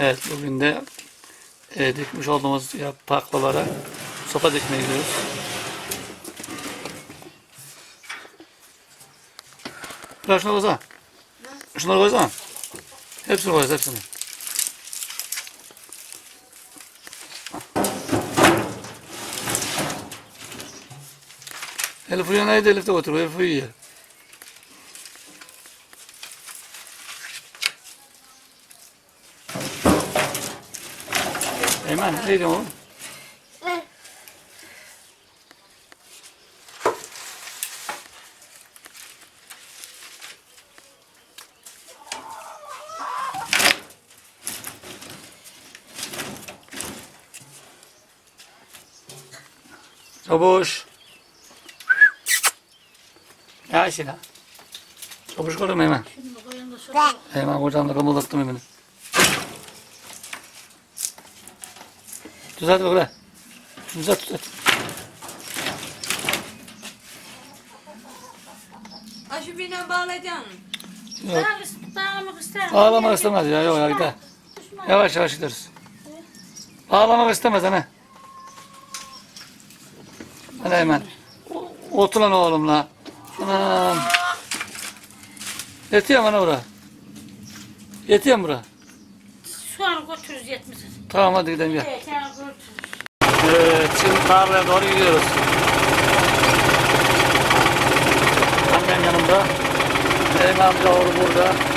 Evet bugün de e, dikmiş olduğumuz yapraklalara sopa dikmeye gidiyoruz. Bırak şunu koysana. Şunları koysana. Hepsini koyacağız hepsini. Elif neydi Elif de oturuyor. Elif uyuyor. Eymen ne diyorsun oğlum? Çabuş. Ya işine. Çabuş koydum hemen. Koyun da sopa. Hemen kucağımda kımıldattım hemen. Düzelt. Düzelt düzelt. Aşı birine bağlayacaksın. Yok. Bağlamak ister Ağlamak istemez ya yok ya gider. Yavaş yavaş gideriz. Ağlamak istemez ana. Hadi hemen. O- Otur lan oğlum la. Anam. Yetiyor mu ana bura? Yetiyor mu bura? Şu an götürürüz yetmesin. Tamam hadi gidelim gel. Şimdi tarlaya doğru gidiyoruz. Annem yanımda. Benim amca oğlu burada.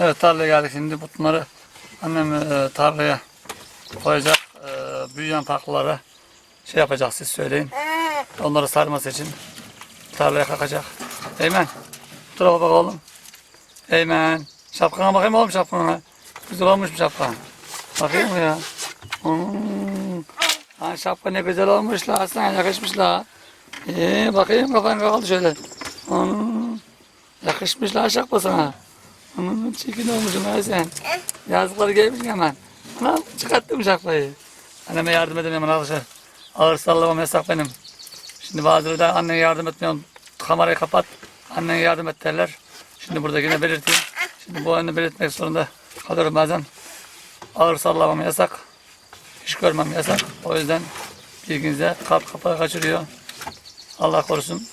Evet tarlaya geldik şimdi bunları annem e, tarlaya koyacak e, büyüyen paklılara şey yapacak siz söyleyin. Onları sarması için tarlaya kalkacak. Eymen bu tarafa bak oğlum. Eymen şapkana bakayım oğlum şapkana. Güzel olmuş mu şapkan? Bakayım mı ya? Hmm. Şapka ne güzel olmuş la. Sana yakışmış la. Ee, bakayım kafan kaldı şöyle. Hmm. Yakışmış la aşak basana. Anam çirkin olmuşsun sen. Yazıkları gelmiş hemen. Anam çıkarttım şapkayı. Anneme yardım edin hemen arkadaşlar. Ağır sallamam yasak benim. Şimdi bazıları da annene yardım etmiyorum. Kamerayı kapat. Annene yardım et derler. Şimdi burada yine belirteyim. Şimdi bu önünü belirtmek zorunda kalıyorum bazen. Ağır sallamam yasak. İş görmem yasak. O yüzden bilginize kalp kapağı kaçırıyor. Allah korusun.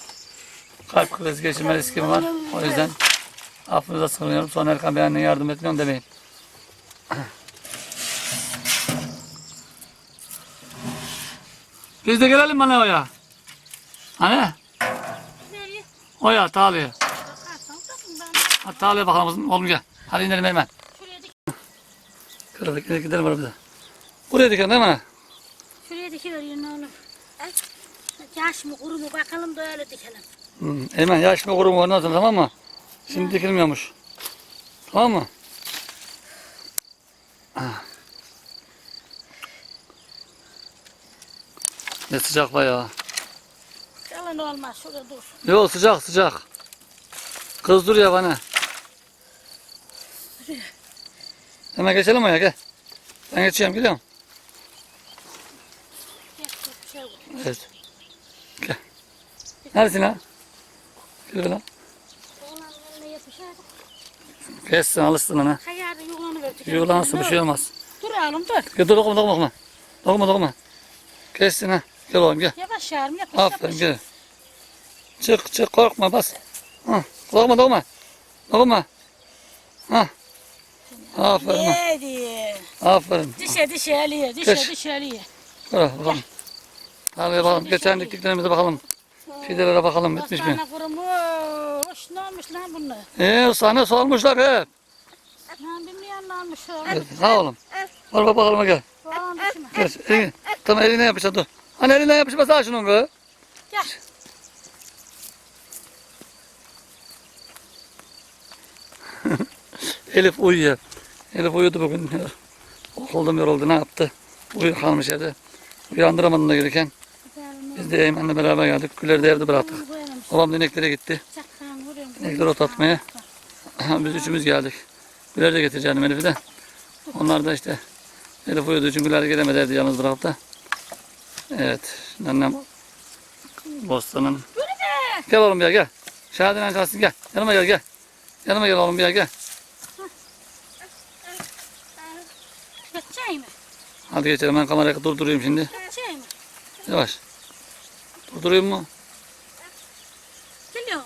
Kalp krizi geçirme riskim var. O yüzden affınıza sığınıyorum. Sonra Erkan Bey anneye yardım etmiyorum demeyin. Biz de gelelim bana oya. Nereye? Oya Tali'ye. Hadi Tali'ye bakalım oğlum gel. Hadi inelim hemen. Kırılık gidelim gidelim de. Buraya diken değil mi? Şuraya dikiverin oğlum. Yaş mı kuru mu bakalım da öyle dikelim. Hmm. Hemen yaş mı kurum sonra tamam mı? Şimdi dikilmiyormuş. Tamam mı? Ah. Ne sıcak bayağı. Yalan olmaz şurada dursun. Yok sıcak sıcak. Kız duruyor bana. Hemen geçelim ya gel. Ben geçiyorum gidiyorum. Dur, şey. Evet. Gel. Neredesin ha? Gel lan. Geçsin alışsın ona. Kayardı yuğlanı verdik. Yulansın bir şey olmaz. Dur oğlum dur. Gel dur dokuma dokuma. Dokuma dokuma. Geçsin ha. Gel oğlum gel. Yavaş yavrum yapış Aferin gel. Çık çık korkma bas. Ha. Dokuma dokuma. Dokuma. Ha. Aferin. Neydi? Aferin. Dişe dişe eliye, dişe Geç. dişe eliye. Dur bakalım. Hadi bakalım. Geçen diktiklerimize bakalım. Fidelere bakalım bitmiş mi? Bastana kurumuş. Ne olmuş lan bunlar? Eee sana sormuşlar hep. Lan bilmeyen ne olmuş? Evet, sağ olun. Var bak bakalım gel. Düşme. Geç. Elini. Tamam eline yapıştır dur. Hani eline yapışma sağ şunun kız. Gel. Elif uyuyor. Elif uyudu bugün. Okulda yoruldu ne yaptı? Uyuyakalmış evde. Uyandıramadım da gelirken. Biz de Eymen'le beraber geldik. Gülleri de evde bıraktık. Babam da ineklere gitti. İnekleri otlatmaya. Biz üçümüz geldik. Güler de getireceğim Elif'i de. Onlar da işte Elif uyuduğu için Güler gelemedi evde yalnız bıraktı. da. Evet. Annem Bostan'ın. Gel oğlum bir gel. Şahadinen kalsın gel. Yanıma gel gel. Yanıma gel oğlum bir gel. Hadi geçelim ben kamerayı durduruyorum şimdi. Yavaş. Durdurayım mı? Geliyor mu?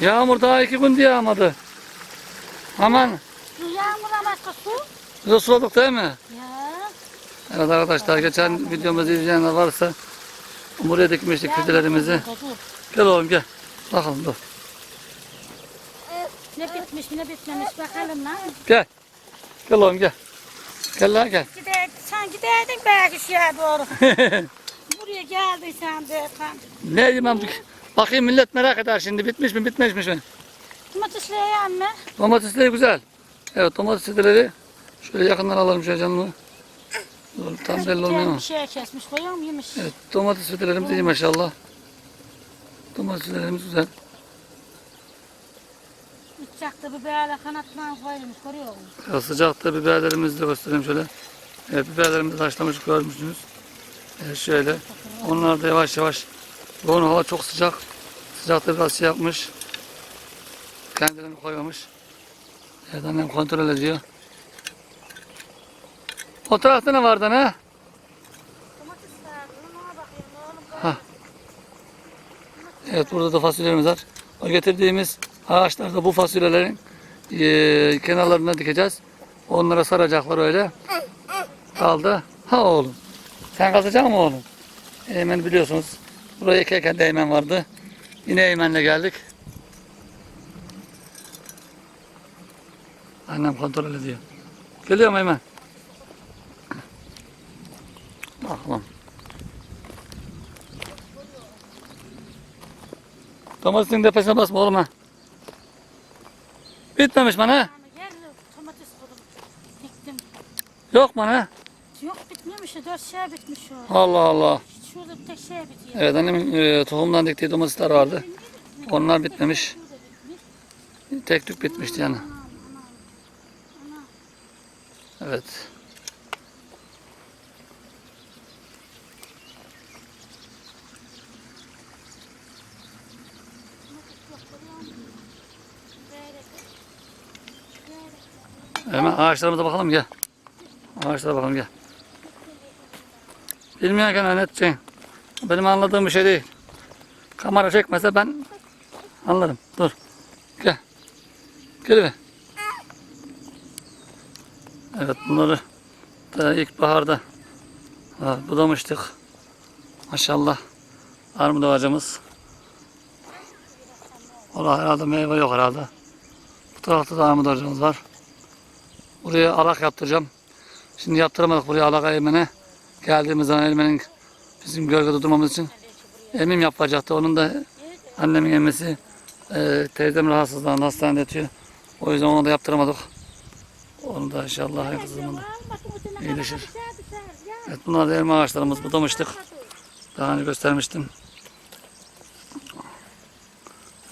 Yağmur daha iki gün diye yağmadı. Aman. Bu yağmurdan başka su. Biz de suladık değil mi? Ya. Evet arkadaşlar geçen videomuzu izleyenler varsa buraya dikmiştik fidelerimizi. Gel oğlum gel. Bakalım dur. Bitmiş ne bitmemiş bakalım lan. Gel. Gel oğlum gel. Gel lan gel. Gider, sen giderdin belki şeye doğru. Buraya geldiysen de kan. ne yemem? Bakayım millet merak eder şimdi bitmiş mi bitmemiş mi? Domatesle anne. Domatesleri güzel. Evet domates fideleri şöyle yakından alalım şöyle canlı. Dur, tam belli olmuyor ama. Bir şey kesmiş koyuyorum yemiş. Evet domates fidelerimiz iyi maşallah. Domates fidelerimiz güzel. Uçakta biberle kanatlan koymuş görüyor musun? Sıcakta biberlerimizi de göstereyim şöyle. Evet biberlerimizi haşlamış görmüşsünüz. Evet şöyle. Onlar da yavaş yavaş. Yoğun hava çok sıcak. Sıcakta biraz şey yapmış. Kendilerini koymamış. Evet annem kontrol ediyor. O tarafta ne vardı ne? Domates var. Ona bakayım oğlum. Ha. Evet burada da fasulyelerimiz var. O getirdiğimiz ağaçlarda bu fasulyelerin eee, kenarlarına dikeceğiz. Onlara saracaklar öyle. Kaldı. Ha oğlum. Sen kazacak mısın oğlum? Eymen biliyorsunuz. Buraya ekerken de Eymen vardı. Yine Eymen'le geldik. Annem kontrol ediyor. Geliyor mu Eymen? Bakalım. Domatesin tepesine basma oğlum ha. Bitmemiş bana. Yer domates koydum. Yok mu ne? Yok bitmemiş. Dört şey bitmiş şu. Allah Allah. Şurada bir tek şey bitiyor. Evet annemin e, tohumdan diktiği domatesler vardı. Onlar bitmemiş. Tek tük bitmişti yani. Evet. Hemen ağaçlarımıza bakalım gel. Ağaçlara bakalım gel. Bilmiyorken ne edeceksin? Benim anladığım bir şey değil. Kamera çekmese ben anlarım. Dur. Gel. Gel be. Evet bunları da ilkbaharda ha, budamıştık. Maşallah. Armut ağacımız. Orada herhalde meyve yok herhalde. Bu tarafta da armut ağacımız var. Buraya alak yaptıracağım. Şimdi yaptıramadık buraya alak eğmene. Geldiğimiz zaman elmenin bizim gölgede durmamız için emim yapacaktı. Onun da annemin emmesi e, teyzem rahatsızlandı hastanede yatıyor. O yüzden onu da yaptıramadık. Onu da inşallah kısa zamanda iyileşir. Evet bunlar da elma ağaçlarımız budamıştık. Daha önce göstermiştim.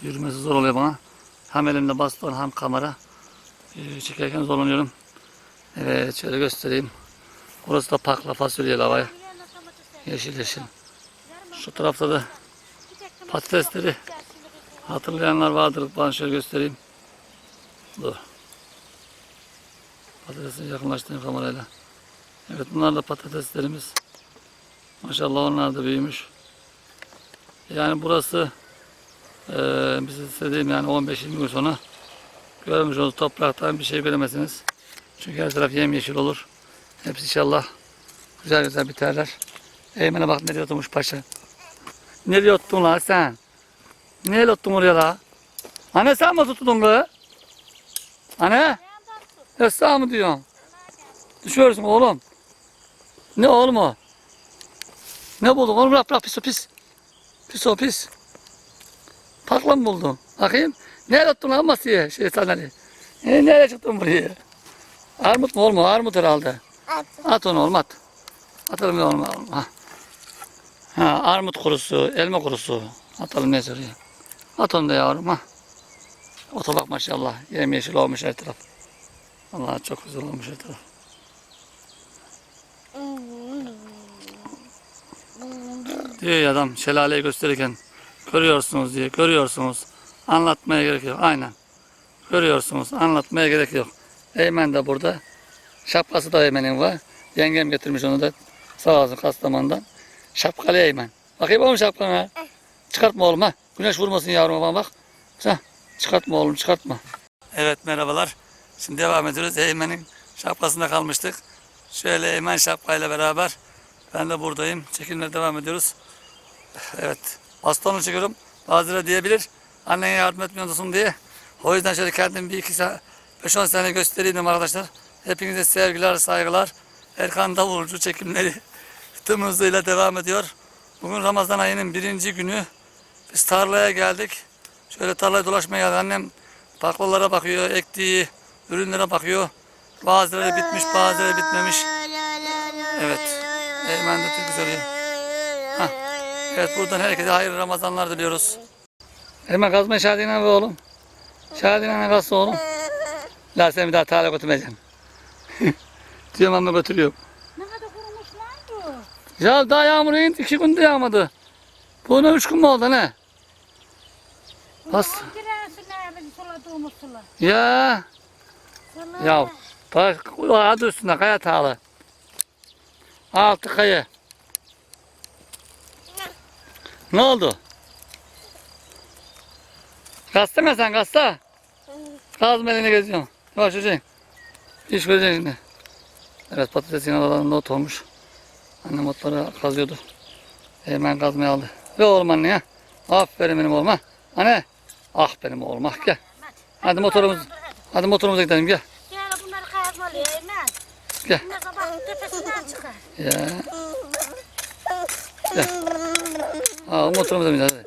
Yürümesi zor oluyor bana. Hem elimde baston hem kamera. E, çekerken zorlanıyorum. Evet şöyle göstereyim. Burası da pakla fasulye lavaya. Yeşil yeşil. Şu tarafta da patatesleri hatırlayanlar vardır. Ben şöyle göstereyim. Dur. Patatesi yakınlaştırayım kamerayla. Evet bunlar da patateslerimiz. Maşallah onlar da büyümüş. Yani burası eee bize istediğim yani 15-20 gün sonra görmüş olduğunuz topraktan bir şey göremezsiniz. Çünkü her taraf yemyeşil olur. Hepsi inşallah güzel güzel biterler. Eymen'e bak nereye oturmuş paşa. Nereye ottun lan sen? Nereye ottun oraya la? Anne sen mi tuttun kız? Anne? Sağ mı diyorsun? Düşüyorsun oğlum. Ne oğlum o? Ne buldun oğlum bırak bırak pis o pis. Pis o pis. Pakla mı buldun? Bakayım. Nereye attın lan masaya şey sandalye? E, nereye çıktın buraya? Armut mu oğlum o? Armut herhalde. At onu oğlum at. Atalım ya oğlum. Ha. ha. Armut kurusu, elma kurusu. Atalım neyse oraya. At onu da yavrum ha. Ota bak maşallah. Yemyeşil olmuş her taraf. Allah çok güzel olmuş her taraf. Diyor ya adam şelaleyi gösterirken görüyorsunuz diye görüyorsunuz. Anlatmaya gerek yok. Aynen. Görüyorsunuz. Anlatmaya gerek yok. Eymen de burada. Şapkası da Eymen'in var. Yengem getirmiş onu da. Sağ olsun Kastamonu'dan. Şapkalı Eymen. Bakayım oğlum şapkana. Çıkartma oğlum ha. Güneş vurmasın yavruma bana bak. Sen çıkartma oğlum çıkartma. Evet merhabalar. Şimdi devam ediyoruz. Eymen'in şapkasında kalmıştık. Şöyle Eymen şapkayla beraber ben de buradayım. Çekimlere devam ediyoruz. Evet. Bastonla çekiyorum. Bazıları diyebilir. Annene yardım etmiyorsun diye. O yüzden şöyle kendim bir iki saat, 5-10 sene göstereyim dedim arkadaşlar. Hepinize sevgiler, saygılar. Erkan Davulcu çekimleri tüm hızıyla devam ediyor. Bugün Ramazan ayının birinci günü. Biz tarlaya geldik. Şöyle tarlaya dolaşmaya geldik. Annem baklalara bakıyor, ektiği ürünlere bakıyor. Bazıları bitmiş, bazıları bitmemiş. Evet. Eymen de Türk söylüyor. Evet buradan herkese hayırlı Ramazanlar diliyoruz. Eymen kazma şahidine be oğlum. Şahidine kazsa oğlum. La sen bir daha tarla götürmeyeceksin. Diyorum ama götürüyorum. Ne kadar kurumuş lan bu? Ya daha yağmur indi. iki günde yağmadı. Bu ne üç gün mü oldu ne? Bas. Ya. Sular. Ya. Bak adı üstünde kaya tağlı. Altı kaya. Ne oldu? Kastın mı sen kasta? Kazma eline geziyorsun. Yürüyeceksin. İş göreceksin şimdi. Evet patatesin aralarında ot olmuş. Annem otları kazıyordu. Hemen kazmaya aldı. Ve oğlum anne ya. Aferin benim oğluma. Anne. Ah benim oğlum ah gel. Hadi motorumuz. Hadi motorumuza gidelim gel. Gel bunları kazmalıyor Eymen. Gel. Bunlar sabah tepesinden çıkar. Ya. Gel. Aa, motorumuza bin hadi.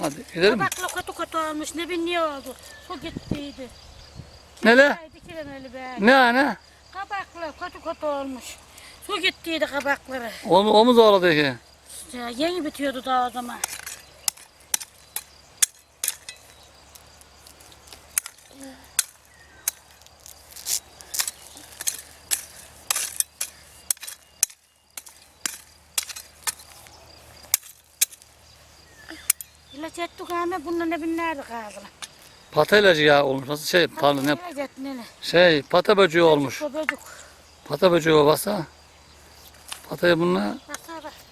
Hadi gidelim mi? Bakla kötü kötü olmuş. Ne bileyim ne oldu. Su gittiydi. Nele? Be. Ne anne? Kabaklar kötü kötü olmuş. Su gittiydi kabakları. O, o mu zorladı ki? Ya yeni bitiyordu daha o zaman. İlaç ettik ama bundan ne binlerdi kaldılar. Pata ilacı ya olmuş. Nasıl şey pardon ne? Şey pata böceği olmuş. Pata böceği o basa. Patayı bununla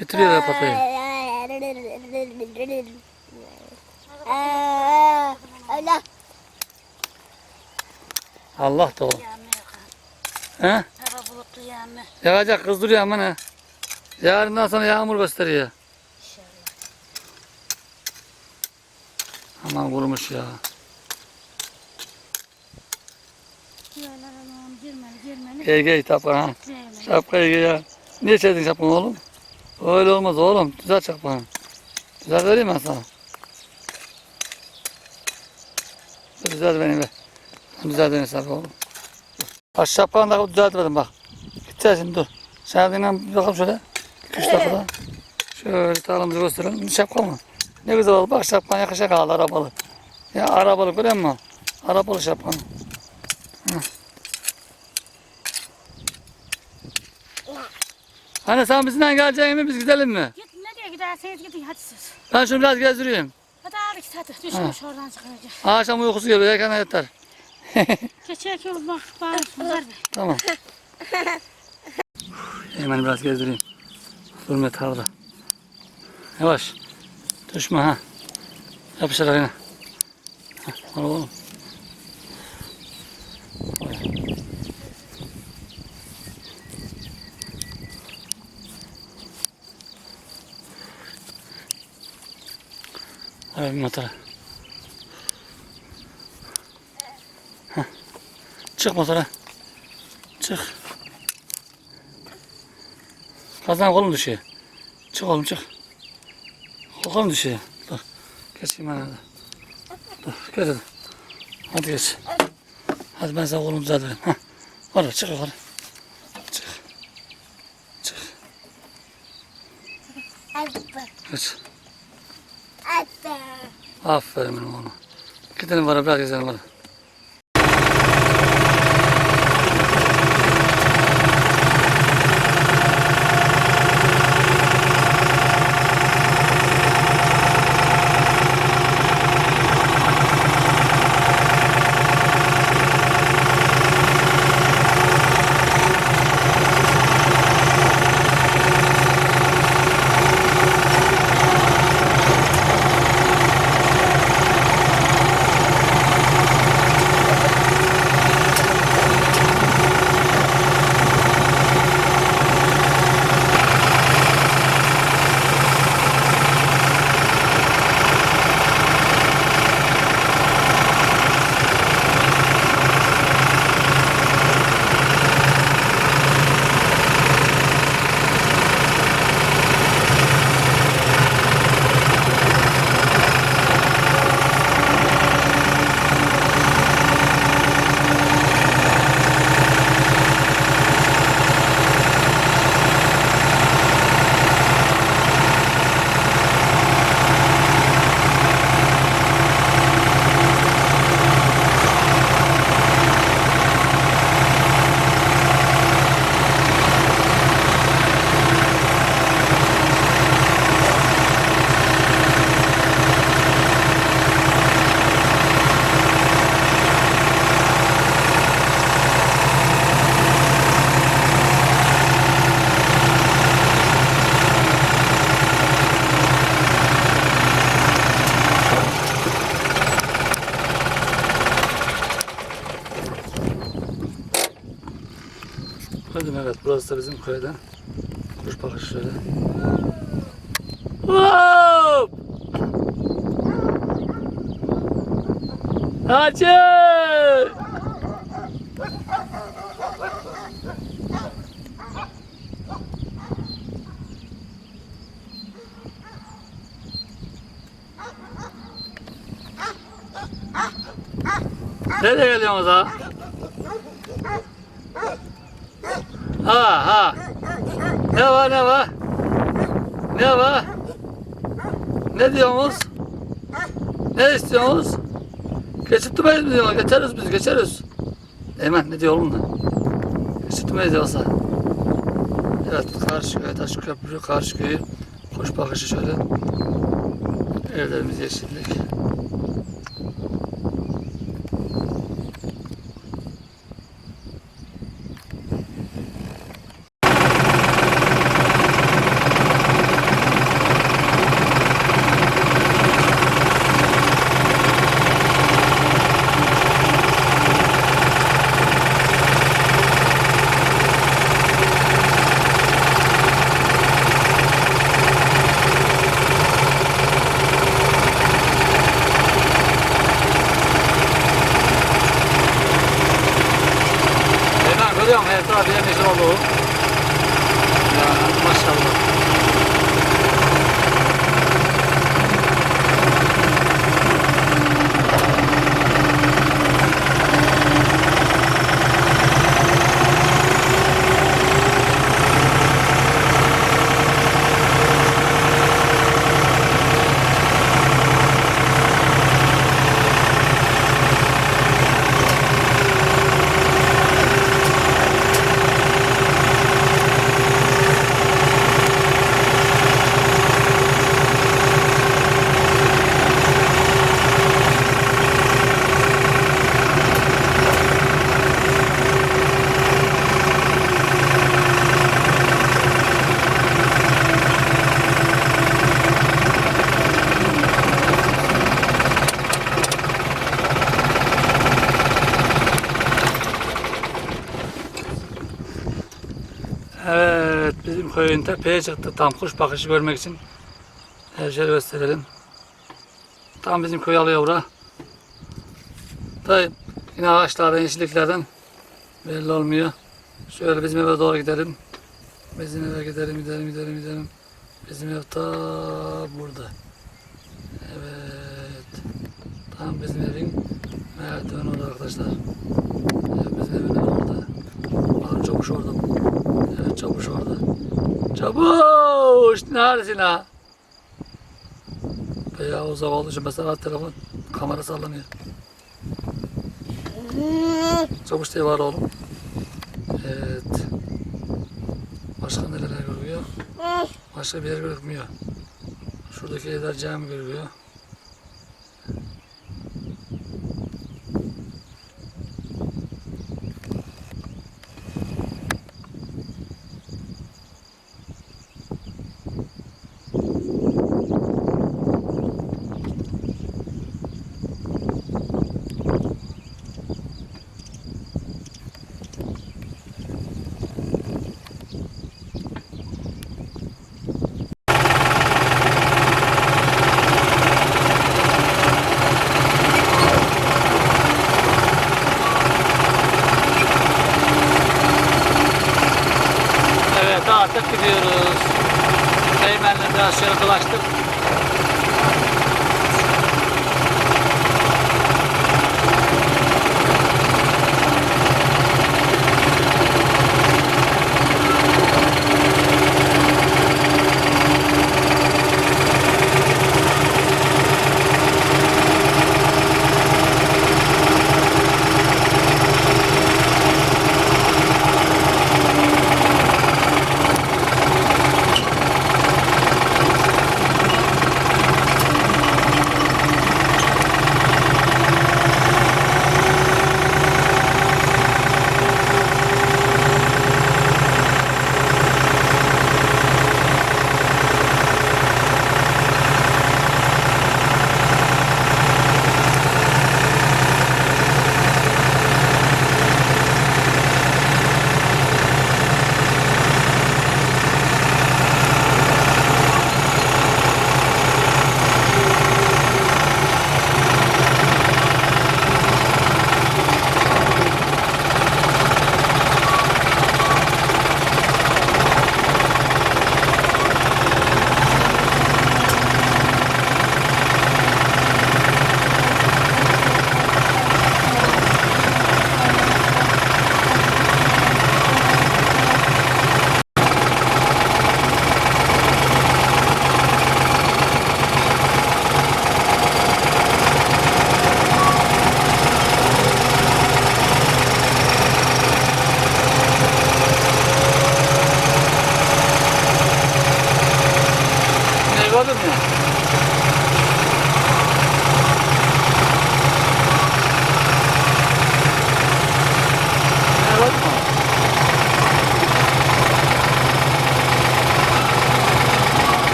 bitiriyorlar patayı. Öyle. Allah da o. He? Yağacak kızdırıyor ama ne? Yarından sonra yağmur gösteriyor. İnşallah. Aman kurumuş ya. Diyorlar Allah'ım Gel gel şapka ha. Şapkayı giy ya. Niye çektin şapkanı oğlum? Öyle olmaz oğlum. Düzelt şapkanı. Düzelt vereyim ben sana. Düzelt beni be. Düzelt beni şapka oğlum. Bak şapkanı da düzeltmedim bak. Gideceğiz şimdi dur. Sen dinlen bakalım şöyle. 2-3 dakikada. Şöyle tarlamızı gösterelim. Şapka mı? Ne güzel oldu. Bak şapkan yakışa kaldı arabalı. Ya arabalı görüyor musun? Arabalı şapkan. Hani sen bizimle geleceksin mi biz gidelim mi? Git nereye giderseniz gidin hadi siz. Ben şunu biraz gezdireyim. Hadi abi git hadi. Düşmüş oradan çıkacak. Akşam uykusu geliyor erken yatar. Geçerken yol bak bağırsınlar be. Tamam. Hemen biraz gezdireyim. Durma tarla. Yavaş. Düşme ha. Yapışır ayına. Al oğlum. Hadi bir motora. Hah. Çık motora. Çık. Kazan kolum düşüyor. Çık oğlum çık. Kolum düşüyor. Dur. Geçeyim ben hadi. Dur geç hadi. Hadi geç. Hadi ben sana kolumu düzeltirim. Hah. Orada çık yukarı. Çık. Çık. Geç. Aferin benim oğlum. Gidelim var biraz gezelim var. Hadi evet burası da bizim köyden. Kuş şöyle. Hop! Hacı! Nereye geliyorsunuz ha? Ha ha. Ne var ne var? Ne var? Ne diyorsunuz? Ne istiyorsunuz? Geçirtmeyiz mi diyor? Geçeriz biz geçeriz. Eymen ne diyor oğlum da? Geçirtmeyiz diyorsa. Evet karşı köy taş köprü karşı köyü. Hoş bakışı şöyle. Evlerimiz yeşillik. Eymen görüyor musun? Her taraf yemiş oldu. Ya maşallah. Evet bizim köyün tepeye çıktık tam kuş bakışı görmek için. Her şeyi gösterelim. Tam bizim köy alıyor bura. Tabi yine ağaçlardan yeşilliklerden belli olmuyor. Şöyle bizim eve doğru gidelim. Bizim eve gidelim gidelim gidelim gidelim. Bizim ev ta burada. Evet. Tam bizim evin merdiven orada arkadaşlar. Evet, bizim evin çavuş orada. Evet çavuş orada. Çavuş neredesin ha? Bayağı uzak olduğu için mesela telefon kamera sallanıyor. Çavuş diye var oğlum. Evet. Başka neler görüyor? Başka bir yer görünmüyor. Şuradaki evler cami görüyor.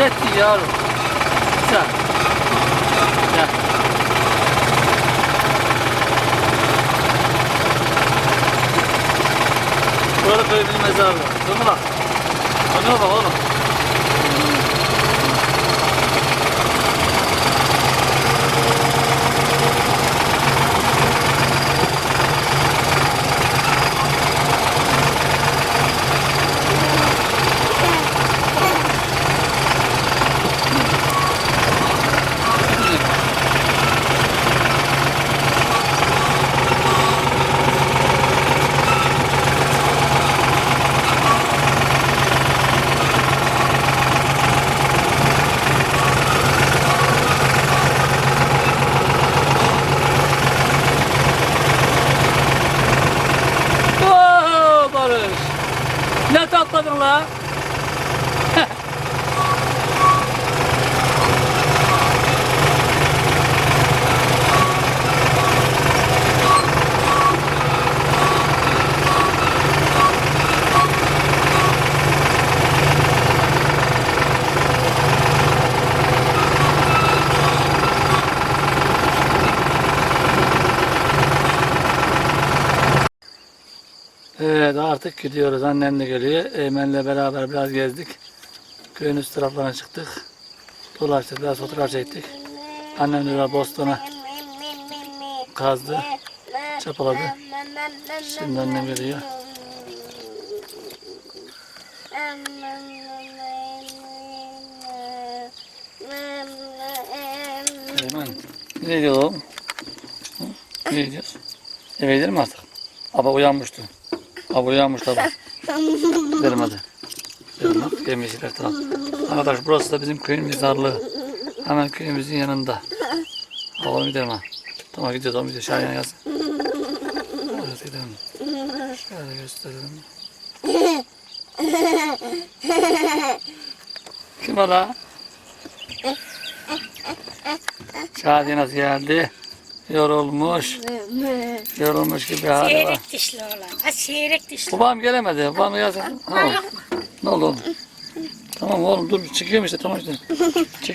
Ettin yavrum. Güzel. Gel. Burada böyle bir mezar var. Dur bak. Ona bak oğlum. Oo Barış. Ne tatladın la? Artık gidiyoruz. Annem de geliyor. Eymen'le beraber biraz gezdik. Köyün üst taraflarına çıktık. Dolaştık. Biraz fotoğraf çektik. Annem de biraz bostana kazdı. Çapaladı. Şimdi annem geliyor. Eymen. Nereye gidiyoruz oğlum? Nereye gidiyoruz? Eve gidelim artık? Baba uyanmıştı. Baba uyanmış baba. Gidelim hadi. Gidelim bak yemyeşiller taraf. Arkadaş burası da bizim köyün mezarlığı. Hemen köyümüzün yanında. Bakalım gidelim ha. Tamam gidiyoruz oğlum gidiyoruz. Şahin yazın. Evet gidelim. Şöyle gösterelim. Kim o la? Şadi nasıl geldi? Yorulmuş. Yorulmuş gibi hali var. Seyrek dişli olan. Ha seyrek dişli. Babam gelemedi. Babam gelsin. Ha. Ne oldu oğlum? Tamam oğlum dur çıkıyorum işte tamam işte. Çekil.